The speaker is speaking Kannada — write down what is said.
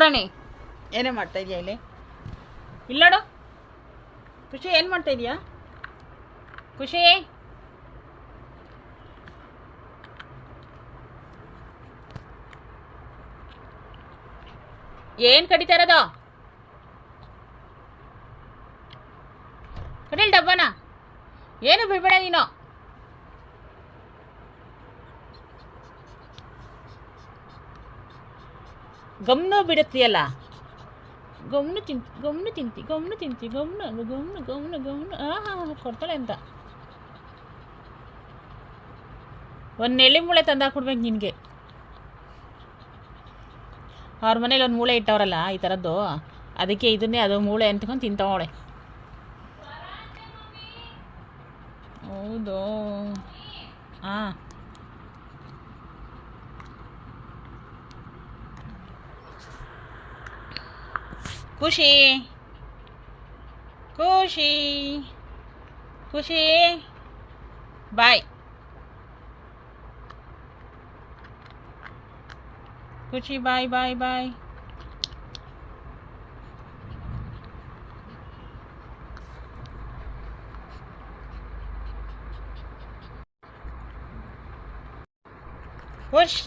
ಪುರಾಣಿ. ಏನೇ ಮಾಡ್ತಾ ಇದೆಯಾ ಇಲ್ಲಿ? ಇಲ್ಲೋಡು. ಖುಷಿ ಏನು ಮಾಡ್ತಾ ಇದೆಯಾ? ಖುಷಿ. ಏನು ಕಡಿತಾ ಇರೋದು? ಕಡಿಲ್ ಡಬ್ಬನ? ಏನು ಬಿಡ್ಬೇಡ ನೀನು? ಗಮ್ನು ಬಿಡುತ್ತೀಯಲ್ಲ? ಗಮ್ನು ತಿಂತಿ ಗಮ್ನು ತಿಂತಿ, ಗಮ್ನ ತಿಂತಿ, ಗಮ್ನ ಗಮ್ನ, ಗಮ್ನು ಹಾಂ ಆಹಾ ಕೊಡ್ತಾಳೆ ಅಂತ. ಒಂದು ನೆಲ್ಲಿ ಮೂಳೆ ತಂದಾಕ್ಬಿಡ್ಬೇಕು ನಿನಗೆ. ಅವ್ರ ಮನೇಲಿ ಒಂದು ಮೂಳೆ ಇಟ್ಟವರಲ್ಲ ಈ ಥರದ್ದು ಅದಕ್ಕೆ ಇದನ್ನೇ ಅದು ಮೂಳೆ ಅಂತಕೊಂಡು ತಿಂತವಳೆ. ಹೌದು. ಹಾಂ ಖುಷಿ ಖುಷಿ ಖುಷಿ ಬಾಯ್ ಖುಷಿ ಬಾಯ್ ಬಾಯ್ ಬಾಯ್ ಖುಷ್